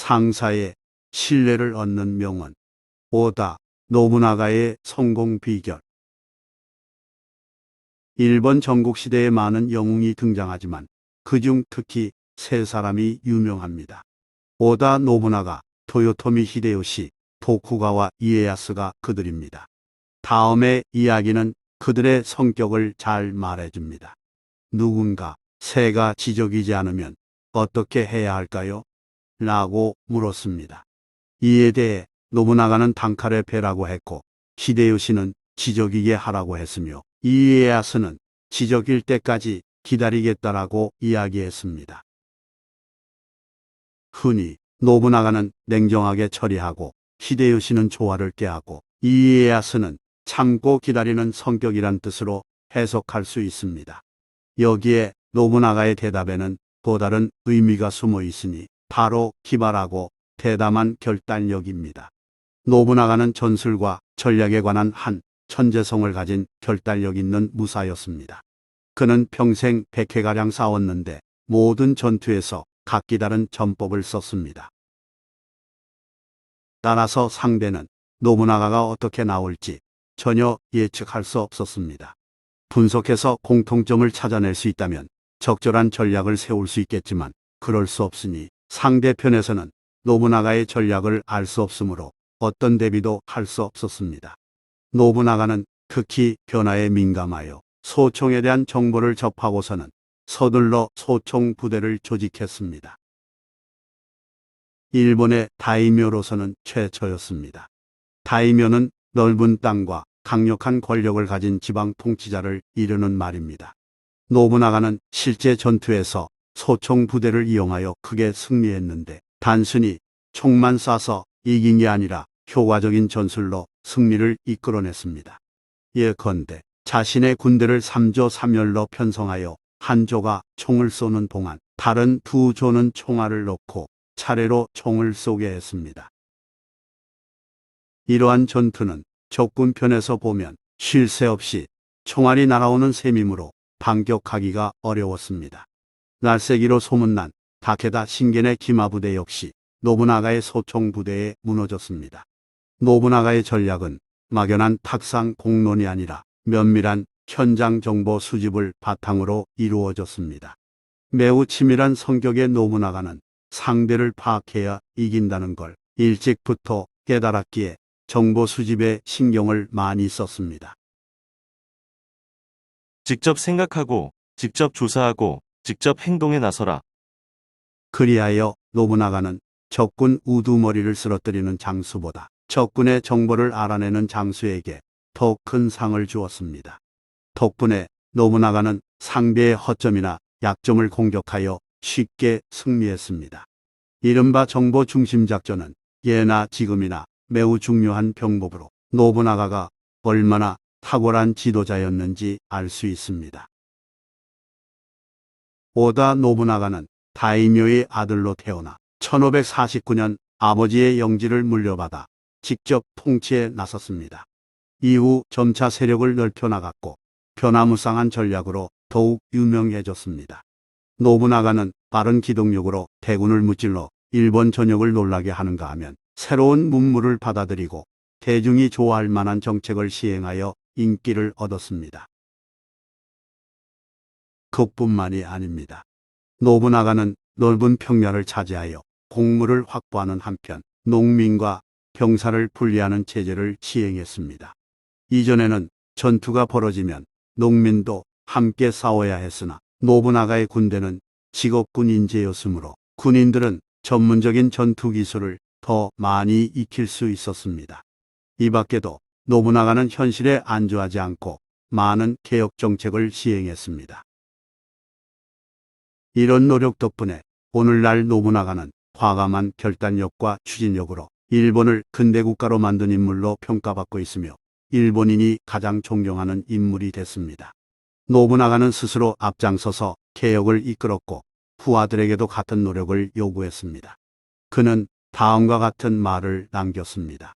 상사의 신뢰를 얻는 명언. 오다 노부나가의 성공 비결. 일본 전국시대에 많은 영웅이 등장하지만 그중 특히 세 사람이 유명합니다. 오다 노부나가, 토요토미 히데요시, 도쿠가와 이에야스가 그들입니다. 다음의 이야기는 그들의 성격을 잘 말해줍니다. 누군가 새가 지적이지 않으면 어떻게 해야 할까요? 라고 물었습니다. 이에 대해 노부나가는 단칼에 배라고 했고 히데요시는 지적이게 하라고 했으며 이에야스는 지적일 때까지 기다리겠다라고 이야기했습니다. 흔히 노부나가는 냉정하게 처리하고 히데요시는 조화를 깨하고 이에야스는 참고 기다리는 성격이란 뜻으로 해석할 수 있습니다. 여기에 노부나가의 대답에는 또 다른 의미가 숨어 있으니 바로 기발하고 대담한 결단력입니다. 노부나가는 전술과 전략에 관한 한 천재성을 가진 결단력 있는 무사였습니다. 그는 평생 100회가량 싸웠는데 모든 전투에서 각기 다른 전법을 썼습니다. 따라서 상대는 노부나가가 어떻게 나올지 전혀 예측할 수 없었습니다. 분석해서 공통점을 찾아낼 수 있다면 적절한 전략을 세울 수 있겠지만 그럴 수 없으니 상대편에서는 노부나가의 전략을 알 수 없으므로 어떤 대비도 할 수 없었습니다. 노부나가는 특히 변화에 민감하여 소총에 대한 정보를 접하고서는 서둘러 소총 부대를 조직했습니다. 일본의 다이묘로서는 최초였습니다. 다이묘는 넓은 땅과 강력한 권력을 가진 지방 통치자를 이르는 말입니다. 노부나가는 실제 전투에서 소총 부대를 이용하여 크게 승리했는데 단순히 총만 쏴서 이긴 게 아니라 효과적인 전술로 승리를 이끌어냈습니다. 예컨대 자신의 군대를 3조 3열로 편성하여 한 조가 총을 쏘는 동안 다른 두 조는 총알을 넣고 차례로 총을 쏘게 했습니다. 이러한 전투는 적군 편에서 보면 쉴 새 없이 총알이 날아오는 셈이므로 반격하기가 어려웠습니다. 날새기로 소문난 다케다 신겐의 기마부대 역시 노부나가의 소총 부대에 무너졌습니다. 노부나가의 전략은 막연한 탁상 공론이 아니라 면밀한 현장 정보 수집을 바탕으로 이루어졌습니다. 매우 치밀한 성격의 노부나가는 상대를 파악해야 이긴다는 걸 일찍부터 깨달았기에 정보 수집에 신경을 많이 썼습니다. 직접 생각하고, 직접 조사하고, 직접 행동에 나서라. 그리하여 노부나가는 적군 우두머리를 쓰러뜨리는 장수보다 적군의 정보를 알아내는 장수에게 더 큰 상을 주었습니다. 덕분에 노부나가는 상대의 허점이나 약점을 공격하여 쉽게 승리했습니다. 이른바 정보 중심 작전은 예나 지금이나 매우 중요한 병법으로 노부나가가 얼마나 탁월한 지도자였는지 알 수 있습니다. 오다 노부나가는 다이묘의 아들로 태어나 1549년 아버지의 영지를 물려받아 직접 통치에 나섰습니다. 이후 점차 세력을 넓혀 나갔고 변화무쌍한 전략으로 더욱 유명해졌습니다. 노부나가는 빠른 기동력으로 대군을 무찔러 일본 전역을 놀라게 하는가 하면 새로운 문물을 받아들이고 대중이 좋아할 만한 정책을 시행하여 인기를 얻었습니다. 그뿐만이 아닙니다. 노부나가는 넓은 평야를 차지하여 곡물을 확보하는 한편 농민과 병사를 분리하는 체제를 시행했습니다. 이전에는 전투가 벌어지면 농민도 함께 싸워야 했으나 노부나가의 군대는 직업군 인재였으므로 군인들은 전문적인 전투 기술을 더 많이 익힐 수 있었습니다. 이 밖에도 노부나가는 현실에 안주하지 않고 많은 개혁 정책을 시행했습니다. 이런 노력 덕분에 오늘날 노부나가는 과감한 결단력과 추진력으로 일본을 근대 국가로 만든 인물로 평가받고 있으며 일본인이 가장 존경하는 인물이 됐습니다. 노부나가는 스스로 앞장서서 개혁을 이끌었고 후아들에게도 같은 노력을 요구했습니다. 그는 다음과 같은 말을 남겼습니다.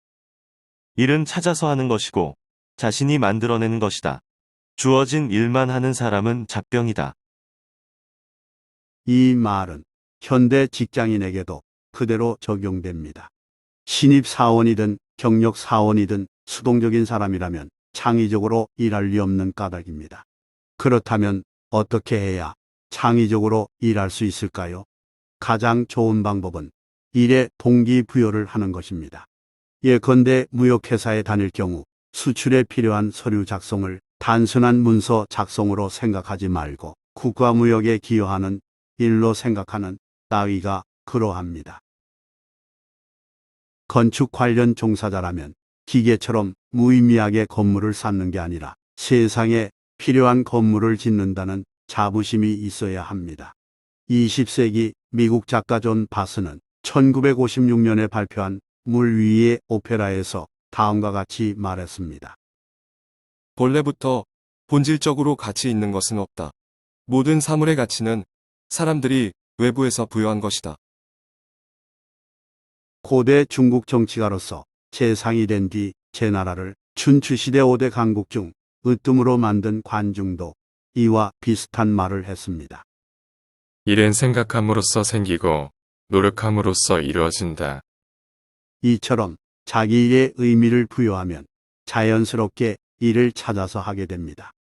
일은 찾아서 하는 것이고, 자신이 만들어내는 것이다. 주어진 일만 하는 사람은 잡병이다. 이 말은 현대 직장인에게도 그대로 적용됩니다. 신입 사원이든 경력 사원이든 수동적인 사람이라면 창의적으로 일할 리 없는 까닭입니다. 그렇다면 어떻게 해야 창의적으로 일할 수 있을까요? 가장 좋은 방법은 일에 동기부여를 하는 것입니다. 예컨대 무역회사에 다닐 경우 수출에 필요한 서류 작성을 단순한 문서 작성으로 생각하지 말고 국가무역에 기여하는 일로 생각하는 따위가 그러합니다. 건축 관련 종사자라면 기계처럼 무의미하게 건물을 쌓는 게 아니라 세상에 필요한 건물을 짓는다는 자부심이 있어야 합니다. 20세기 미국 작가 존 바스는 1956년에 발표한 물 위의 오페라에서 다음과 같이 말했습니다. 본래부터 본질적으로 가치 있는 것은 없다. 모든 사물의 가치는 사람들이 외부에서 부여한 것이다. 고대 중국 정치가로서 재상이 된 뒤 제 나라를 춘추시대 5대 강국 중 으뜸으로 만든 관중도 이와 비슷한 말을 했습니다. 일은 생각함으로써 생기고 노력함으로써 이루어진다. 이처럼 자기 일에 의미를 부여하면 자연스럽게 일을 찾아서 하게 됩니다.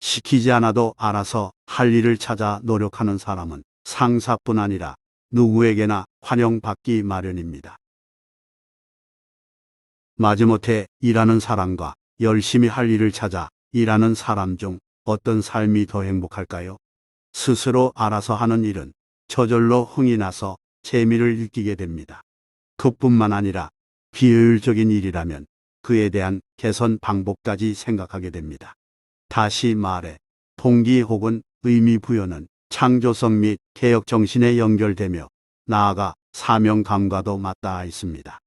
시키지 않아도 알아서 할 일을 찾아 노력하는 사람은 상사뿐 아니라 누구에게나 환영받기 마련입니다. 마지못해 일하는 사람과 열심히 할 일을 찾아 일하는 사람 중 어떤 삶이 더 행복할까요? 스스로 알아서 하는 일은 저절로 흥이 나서 재미를 느끼게 됩니다. 그뿐만 아니라 비효율적인 일이라면 그에 대한 개선 방법까지 생각하게 됩니다. 다시 말해 동기 혹은 의미 부여는 창조성 및 개혁 정신에 연결되며 나아가 사명감과도 맞닿아 있습니다.